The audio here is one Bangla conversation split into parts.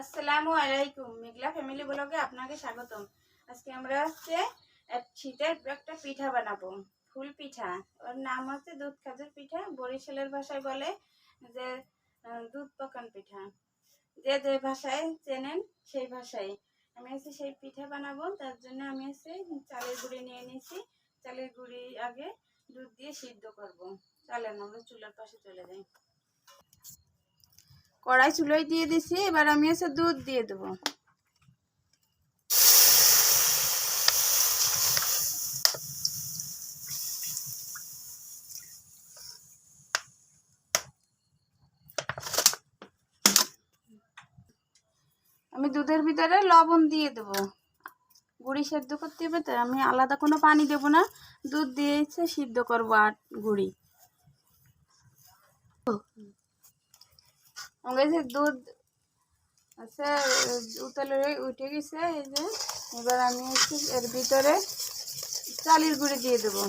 আসসালামু আলাইকুম। মেঘলা ফ্যামিলি ব্লগে আপনাকে স্বাগতম। আজকে আমরা হচ্ছে শীতের একটা পিঠা বানাবো, ফুল পিঠা। ওর নাম হচ্ছে দুধ খাজুর পিঠা। বরিশালের ভাষায় বলে যে দুধ পাকান পিঠা। যে যে ভাষায় চেনেন সেই ভাষায়। আমি হচ্ছে সেই পিঠা বানাবো। তার জন্য আমি হচ্ছে চালের গুঁড়ি নিয়ে নিয়েছি। চালের গুঁড়ি আগে দুধ দিয়ে সিদ্ধ করব। চালের আমরা চুলার পাশে চলে যাই। কড়াই চুলোয় দিয়ে দিছি, এবার আমি হচ্ছে দুধ দিয়ে দেবো। আমি দুধের ভিতরে লবণ দিয়ে দেবো। গুড়ি সেদ্ধ করতে হবে, তো আমি আলাদা কোনো পানি দেবো না। দুধ দিয়েছে সিদ্ধ করব আর গুড়ি। কাছে দুধ আছে, উতলে উঠে গেছে, এই যে। এবার আমি হচ্ছে এর ভিতরে চালির গুঁড়ি দিয়ে দেবো।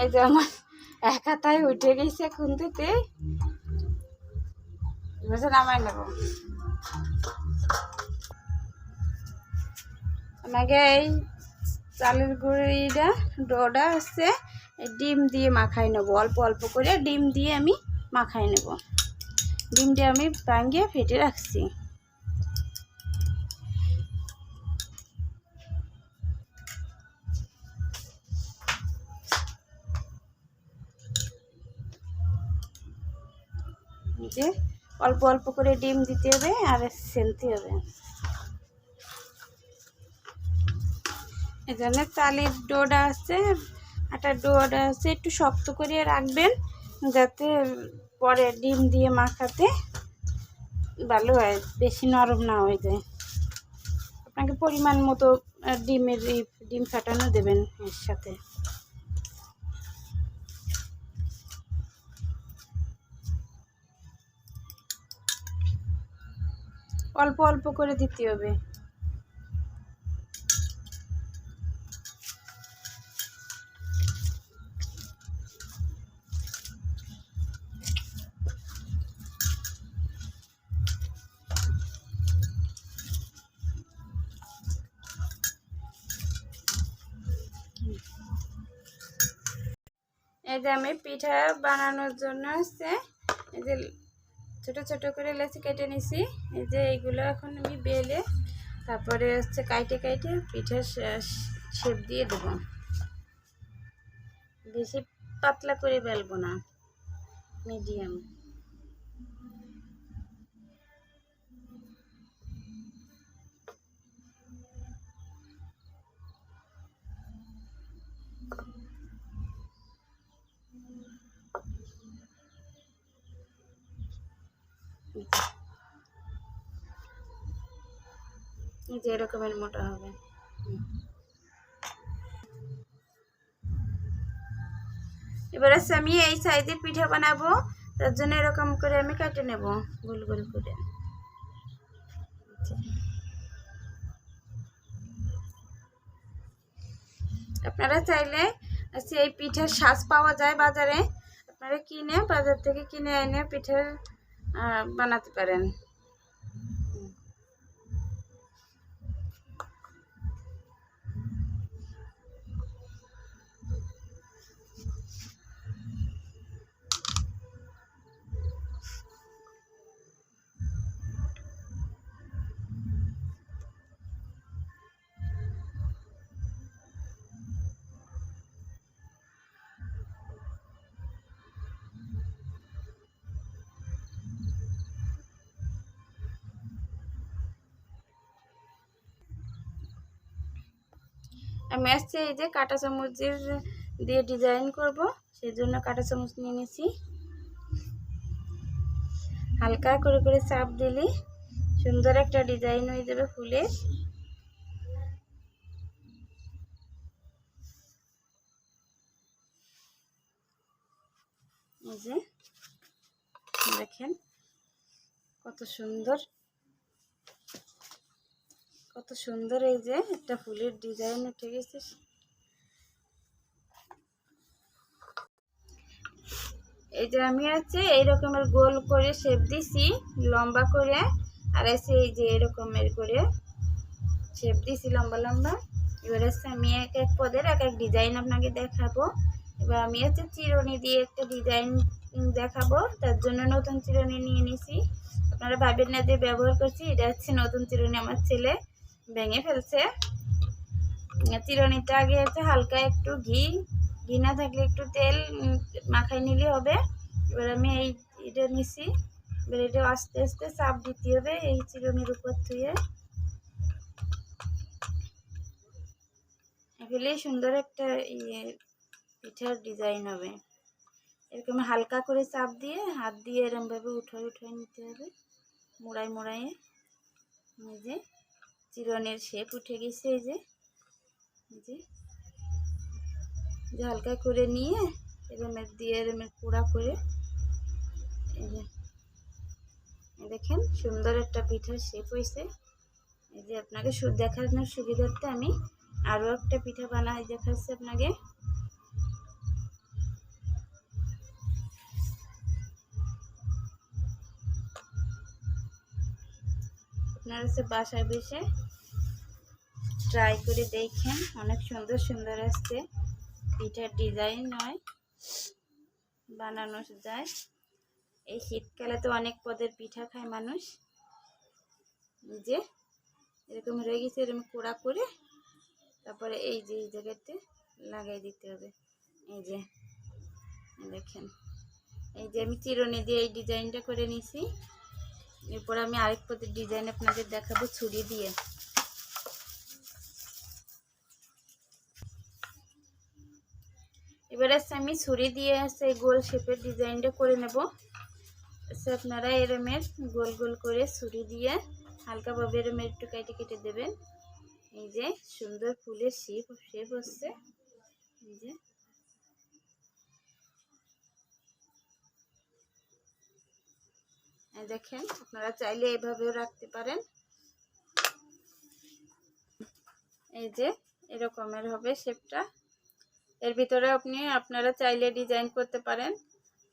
এই যে আমার এক হাতায় উঠে গেছে খুন্তিতে। বুঝে নামাই নেব। আমাকে এই চালের গুঁড়িটা, ডোটা হচ্ছে ডিম দিয়ে মাখাই নেব। অল্প অল্প করে ডিম দিয়ে আমি মাখাই নেব। ডিমটা আমি ভাঙিয়ে ফেটে রাখছি। যে অল্প অল্প করে ডিম দিতে হবে আর সেলতে হবে। এখানে চালের ডোটা আছে, আটার ডোটা আছে, একটু শক্ত করে রাখবেন যাতে পরে ডিম দিয়ে মাখাতে ভালো হয়, বেশি নরম না হয়ে যায়। আপনাকে পরিমাণ মতো ডিমের ডিম ফাটানো দেবেন এর সাথে। অল্প অল্প করে দিতে হবে। এই যে আমি পিঠা বানানোর জন্য হচ্ছে এই যে ছোট ছোটো করে লেচি কেটে নিছি। এই যে এইগুলো এখন আমি বেলে তারপরে হচ্ছে কাইটে কাইটে পিঠার শেপ দিয়ে দেব। বেশি পাতলা করে বেলবো না, মিডিয়াম। যে এরকমের মোটা হবে। এবার হচ্ছে আমি এই সাইজের পিঠা বানাবো, তার জন্য এরকম করে আমি কেটে নেব, গোল গোল করে। আপনারা চাইলে হচ্ছে এই পিঠার শ্বাস পাওয়া যায় বাজারে। আপনারা কিনে বাজার থেকে কিনে এনে পিঠার বানাতে পারেন। আসছে এই যে কাঁটা চামচের দিয়ে ডিজাইন করব সেই জন্য কাঁটা চামচ নিয়ে নিয়েছি হালকা করে করে চাপ দিলে, সুন্দর একটা ডিজাইন হয়ে যাবে ফুলের দেখেন কত সুন্দর। কত সুন্দর এই যে, একটা ফুলের ডিজাইন উঠে গেছে। এই যে আমি আছে এই রকমের গোল করে শেপ দিছি, লম্বা করে, আর এসে এই যে এরকমের করে শেপ দিছি লম্বা লম্বা। এবার হচ্ছে আমি এক এক পদের এক এক ডিজাইন আপনাকে দেখাবো। এবার আমি হচ্ছে চিরুনি দিয়ে একটা ডিজাইন দেখাবো, তার জন্য নতুন চিরুনি নিয়ে নিছি। আপনারা ভাবেন না যে ব্যবহার করছি, এটা হচ্ছে নতুন চিরুনি আমার ছেলে। ভেঙে ফেলছে। চিরনিটা আগে হচ্ছে হালকা একটু ঘি ঘি না থাকলে একটু তেল মাখাই নিলে হবে। এবার আমি এই এটা নিছি। এবার এটা আস্তে আস্তে চাপ দিতে হবে এই চিরুনির উপর থুয়ে এগুলি সুন্দর একটা ইয়ে পিঠার ডিজাইন হবে। এরকম হালকা করে চাপ দিয়ে, হাত দিয়ে এরমভাবে উঠায় উঠায় নিতে হবে। মোড়াই মোড়াইয়ে যে চিরনের শেপ উঠে গেছে এই যে। যে। হালকা করে নিয়ে এরমের দিয়ে এরমের পোড়া করে এই যে। দেখেন সুন্দর একটা পিঠার শেপ হয়েছে। এই যে আপনাকে দেখানোর সুবিধার্থে আমি আরও একটা পিঠা বানাই দেখাচ্ছি আপনাকে। আপনারা হচ্ছে বাসায় বসে ট্রাই করে দেখেন। অনেক সুন্দর সুন্দর আসছে। পিঠার ডিজাইন হয়। বানানো যায়। এই শীতকালে তো অনেক পদের পিঠা খায় মানুষ। যে, এরকম রয়ে গেছে, এরকম কোড়া করে তারপরে এই যে, এই জায়গাতে লাগাই দিতে হবে। এই যে, দেখেন। এই যে আমি চিরুনি দিয়ে এই ডিজাইনটা করে নিছি। এরপর আমি আরেক পদের ডিজাইন আপনাদের দেখাবো ছুরি দিয়ে। এবার হচ্ছে আমি ছুরি দিয়ে এই গোল শেপের ডিজাইনটা করে নেব। হচ্ছে আপনারা এরমের গোল গোল করে ছুরি দিয়ে হালকাভাবে এরমের একটু কেটে কেটে দেবেন। এই যে সুন্দর ফুলের শেপ শেপ হচ্ছে। এই যে দেখেন, আপনারা চাইলে এভাবেও রাখতে পারেন। এই যে, এরকমের হবে শেপটা। এর ভিতরে আপনি, আপনারা চাইলে ডিজাইন করতে পারেন,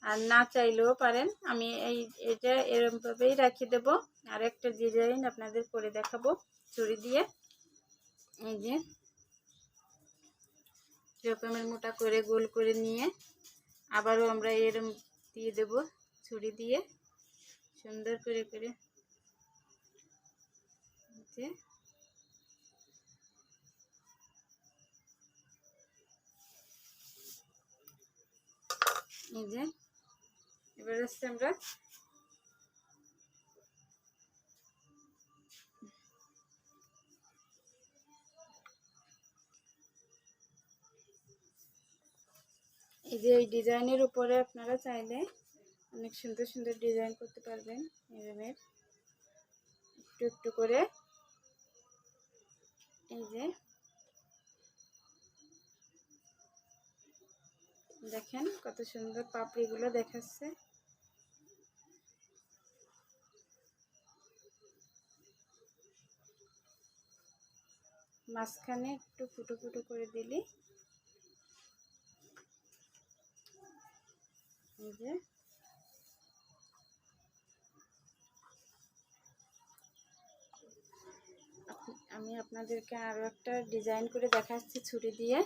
আর না চাইলেও পারেন। আমি এই, এটা এরকমভাবেই রাখি দেব। আর একটা ডিজাইন আপনাদের করে দেখাবো চুড়ি দিয়ে। এই যে, এরকমের মোটা করে গোল করে নিয়ে আবারও আমরা এরম দিয়ে দেব ছুরি দিয়ে। সুন্দর করে করে। এই যে, এবার হচ্ছে আমরা এই যে এই ডিজাইনের উপরে আপনারা চাইলে অনেক সুন্দর সুন্দর ডিজাইন করতে পারবেন এরমের একটু একটু করে। এই যে। দেখেন কত সুন্দর পাপড়িগুলো দেখাচ্ছে। মাঝখানে একটু ফুটো ফুটো করে দিলি। এই যে আপ- আমি আপনাদেরকে আরও একটা ডিজাইন করে দেখাচ্ছি ছুরি দিয়ে।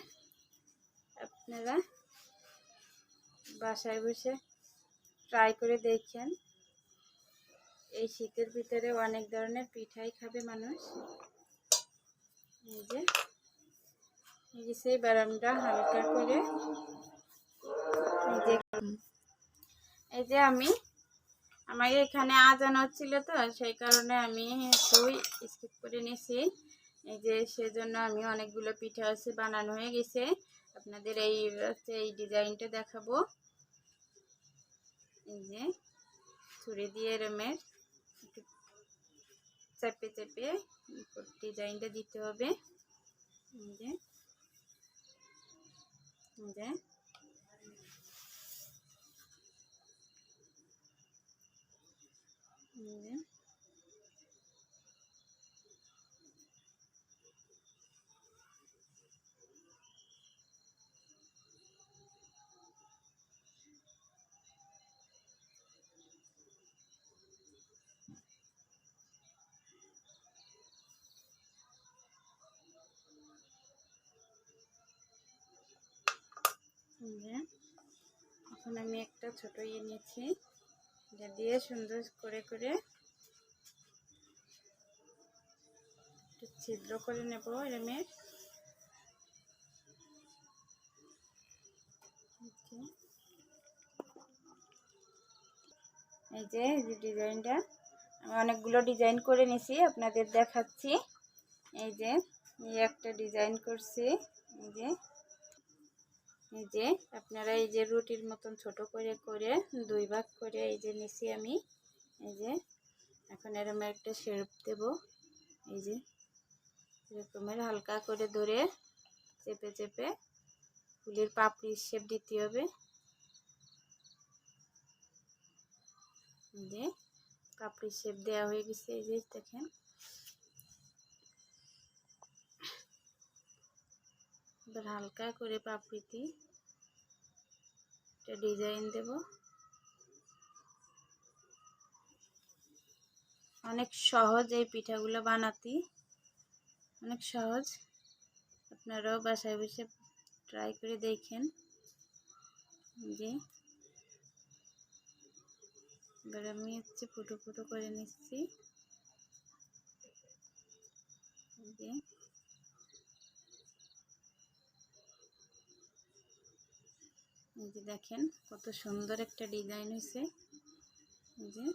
আপনারা বাসায় বসে ট্রাই করে দেখেন। এই শীতের ভিতরে অনেক ধরনের পিঠাই খাবে মানুষ। এই যে, এই সেই বারামটা হালকা করে। এই যে আমি, আমাকে এখানে আজান হচ্ছিল তো, সেই কারণে আমি একটু স্কিপ করে নিয়েছি। এই যে সেজন্য আমি অনেকগুলো পিঠা আছে বানানো হয়ে গেছে। আপনাদের এই হচ্ছে এই ডিজাইনটা দেখাবো। এই যে ছুরি দিয়ে এরমের চেপে চেপে ডিজাইনটা দিতে হবে। যে। এই যে। এখন আমি একটা ছোট ইয়ে নিয়েছি এটা দিয়ে সুন্দর করে করে একটু ছিদ্র করে নেব এরমের এই যে ডিজাইনটা। আমি অনেকগুলো ডিজাইন করে নিছি, আপনাদের দেখাচ্ছি। এই যে একটা ডিজাইন করছি, এই যে। এই যে আপনারা এই যে রুটির মতন ছোট করে করে দুই ভাগ করে এই যে নিছি আমি। এই যে এখন এরকম একটা শেপ দেব। এই যে এরকমের হালকা করে ধরে চেপে চেপে ফুলের পাপড়ির শেপ দিতে হবে। যে পাপড়ির শেপ দেওয়া হয়ে গেছে, এই যে দেখেন। এবার হালকা করে পাপড়িতে একটা ডিজাইন দেব। অনেক সহজ এই পিঠাগুলো বানাতে। অনেক সহজ। আপনারাও বাসায় বসে ট্রাই করে দেখেন। যে এবার আমি হচ্ছে ফুটো ফুটো করে নিচ্ছি। যে এই যে দেখেন, কত সুন্দর একটা ডিজাইন হয়েছে এই যে।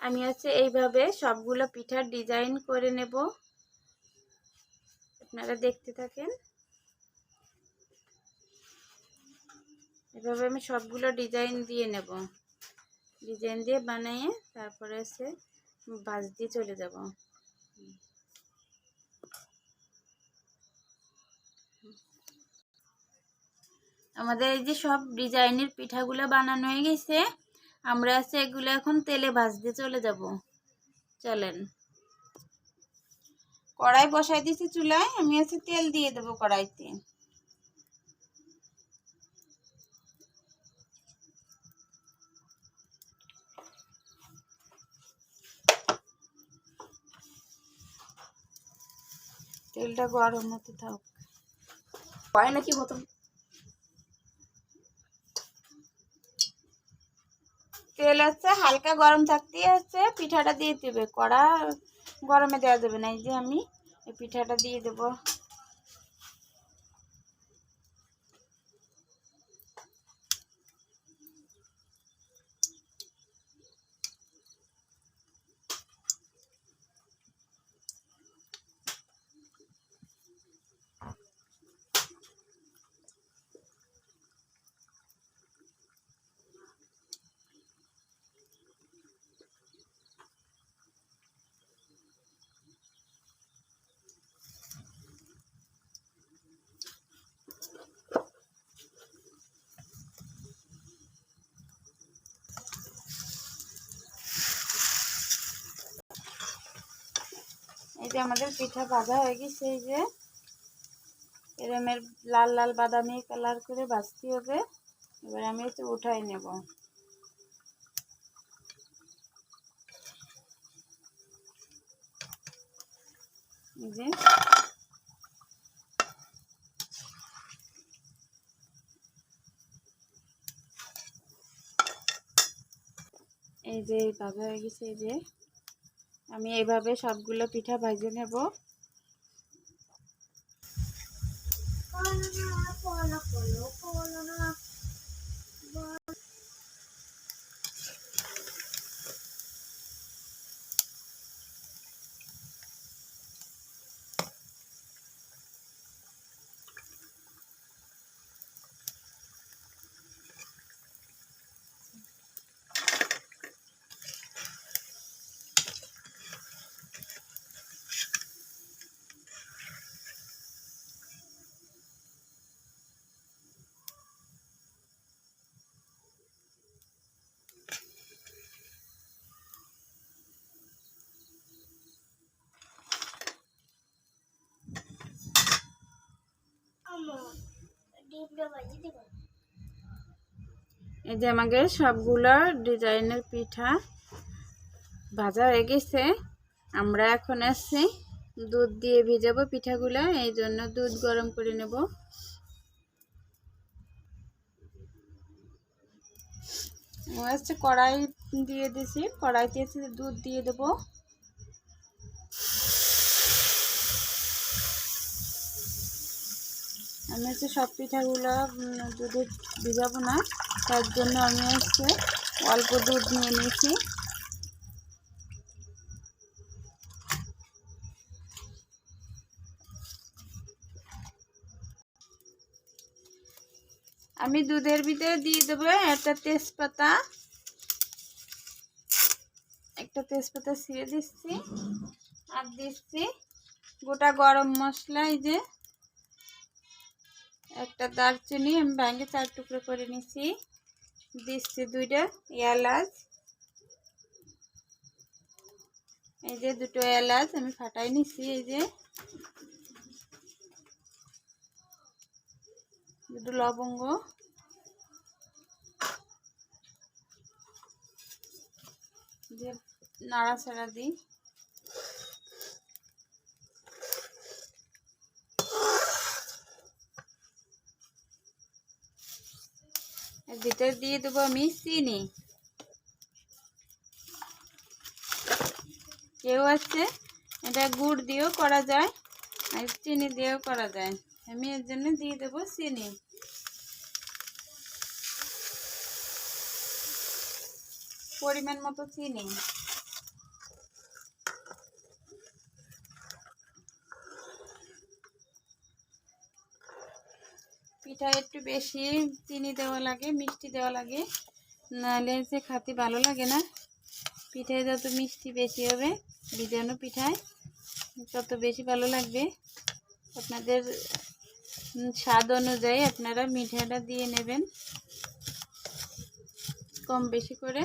আমি হচ্ছে এইভাবে সবগুলো পিঠার ডিজাইন করে নেব। আপনারা দেখতে থাকেন। এভাবে আমি সবগুলো ডিজাইন দিয়ে নেব। ডিজাইন দিয়ে বানিয়ে তারপরে হচ্ছে বাজ দিয়ে চলে যাব। আমাদের এই যে সব ডিজাইনের পিঠাগুলো বানানো হয়ে গেছে, আমরা আছে এগুলো এখন তেলে ভাজতে চলে যাব। চলেন। কড়াই বসাই দিয়েছি চুলায়, আমি আছে তেল দিয়ে দেবো কড়াইতে। তেলটা গরম হতে থাক। হয় নাকি বোতল? তেল হচ্ছে হালকা গরম থাকতেই হচ্ছে পিঠাটা দিয়ে দেবে। কড়া গরমে দেওয়া যাবে না, এই যে আমি পিঠাটা দিয়ে দেব। যে আমাদের পিঠা ভাজা হয়ে গেছে, এই যে এরমের লাল লাল বাদামি কালার করে ভাজতে হবে। এবার আমি একটু উঠাই নেব। যে এই যে ভাজা হয়ে গেছে, এই যে আমি এইভাবে সবগুলো পিঠা ভাজে নেব না এই যে আমাকে সবগুলো ডিজাইনের পিঠা ভাজা হয়ে গেছে। আমরা এখন আসছি দুধ দিয়ে ভেজাবো পিঠাগুলো, এই জন্য দুধ গরম করে নেব। হচ্ছে কড়াই দিয়ে দিছি, কড়াইতে দুধ দিয়ে দেবো। আমি হচ্ছে সব পিঠাগুলো দুধে ভিজাবো না, তার জন্য আমি হচ্ছে অল্প দুধ নিয়ে নিয়েছি। আমি দুধের ভিতরে দিয়ে দেবো একটা তেজপাতা। একটা তেজপাতা ছিঁড়ে দিচ্ছি, আর দিচ্ছি গোটা গরম মশলা, এই যে একটা দারচিনি আমি ব্যাঙ্গে চার টুকরো করে নিছি। দিচ্ছি দুইটা এলাচ। এই যে দুটো এলাচ আমি ফাটাই নিছি, এই যে। দুটো লবঙ্গ। দিয়ে নাড়াচাড়া দিই। ভিতরে দিয়ে দেবো আমি চিনি। কেউ আছে? এটা গুড় দিয়েও করা যায় আর চিনি দিয়েও করা যায়। আমি এর জন্য দিয়ে দেবো চিনি। পরিমাণ মতো চিনি। পিঠা একটু বেশি চিনি দেওয়া লাগে, মিষ্টি দেওয়া লাগে। নাহলে যে খাতে ভালো লাগে না। পিঠায় যত মিষ্টি বেশি হবে ভিজানো পিঠায়, তত বেশি ভালো লাগবে। আপনাদের স্বাদ অনুযায়ী আপনারা মিঠাটা দিয়ে নেবেন। কম বেশি করে।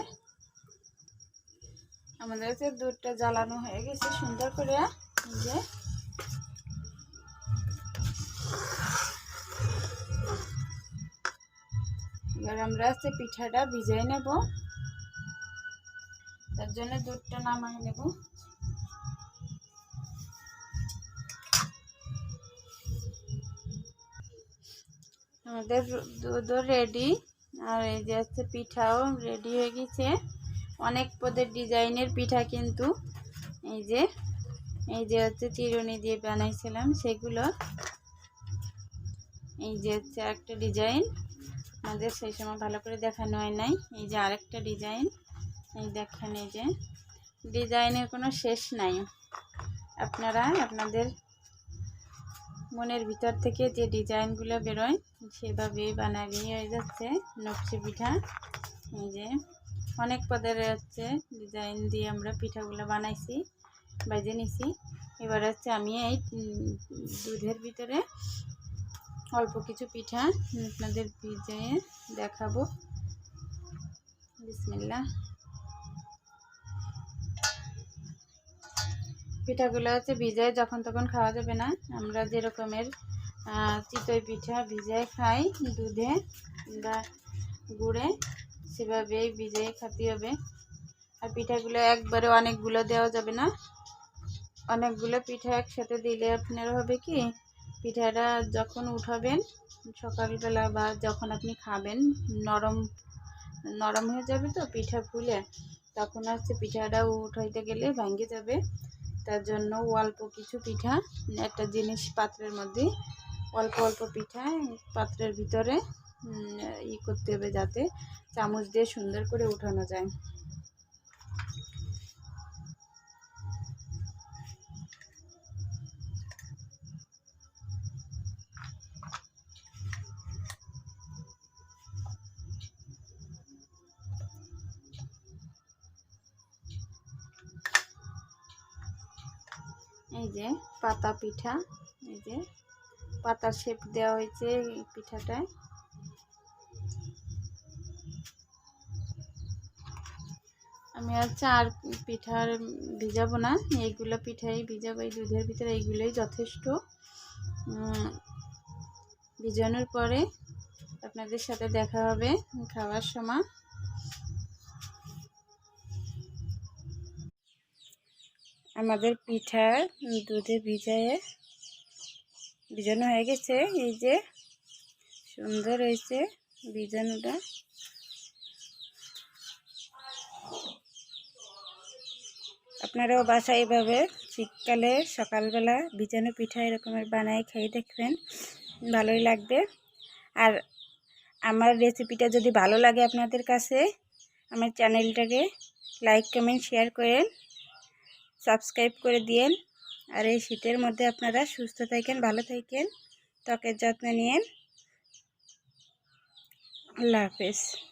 আমাদের দুধটা জ্বালানো হয়ে গেছে, সুন্দর করে যে এবার আমরা হচ্ছে পিঠাটা ভিজিয়ে নেব। তার জন্য দুধটা নামাই নেব। আমাদের দুধও রেডি আর এই যে হচ্ছে পিঠাও রেডি হয়ে গেছে। অনেক পদের ডিজাইনের পিঠা কিন্তু। এই যে এই যে হচ্ছে চিরুনি দিয়ে বানাইছিলাম সেগুলো। এই যে হচ্ছে একটা ডিজাইন। আমাদের সেই সময় ভালো করে দেখানো হয় নাই। এই যে আরেকটা ডিজাইন এই দেখেন এই যে। ডিজাইনের কোনো শেষ নাই। আপনারা আপনাদের মনের ভিতর থেকে যে ডিজাইনগুলো বেরোয়, সেভাবেই বানাবি হয়ে যাচ্ছে। নকশি পিঠা। এই যে অনেক পদের হচ্ছে ডিজাইন দিয়ে আমরা পিঠাগুলো বানাইছি, বাজে নিছি। এবার হচ্ছে আমি এই দুধের ভিতরে অল্প কিছু পিঠা আপনাদের ভিজিয়ে দেখাবো। বিসমিল্লা পিঠাগুলো হচ্ছে ভিজায় যখন তখন খাওয়া যাবে না। আমরা যে রকমের চিতই পিঠা ভিজায় খাই দুধে বা গুড়ে, সেভাবেই ভিজায় খাতে হবে। আর পিঠাগুলো একবারে অনেকগুলো দেওয়া যাবে না। অনেকগুলো পিঠা একসাথে দিলে আপনার হবে কি পিঠাটা যখন উঠাবেন, সকালবেলা বা যখন আপনি খাবেন, নরম নরম হয়ে যাবে তো পিঠা ফুলে, তখন হচ্ছে পিঠাটা উঠাইতে গেলে ভেঙে যাবে। তার জন্য অল্প কিছু পিঠা, একটা জিনিস পাত্রের মধ্যে, অল্প অল্প পিঠা পাত্রের ভিতরে ই করতে হবে যাতে চামচ দিয়ে সুন্দর করে উঠানো যায়। এই যে পাতা পিঠা, এই যে পাতা শেপ দেওয়া হয়েছে এই পিঠাটায়। আমি আর চার পিঠার ভিজাবো না, এইগুলো পিঠাই ভিজাবো, এই দুধের ভিতরে এইগুলোই যথেষ্ট। ভিজানোর পরে আপনাদের সাথে দেখা হবে খাওয়ার সময়। আমাদের পিঠা দুধে ভিজায়ে, ভিজানো হয়ে গেছে। এই যে সুন্দর হয়েছে ভিজানোটা। আপনারাও বাসায় এভাবে শীতকালে সকালবেলা ভিজানো পিঠা এরকমের বানায় খেয়ে দেখবেন, ভালোই লাগবে। আর আমার রেসিপিটা যদি ভালো লাগে আপনাদের কাছে, আমার চ্যানেলটাকে লাইক, কমেন্ট, শেয়ার করেন। সাবস্ক্রাইব করে দিয়েন। আর এই শীতের মধ্যে আপনারা সুস্থ থাকেন, ভালো থাকেন। ত্বকের যত্ন নিয়েন। আল্লাহ হাফেজ।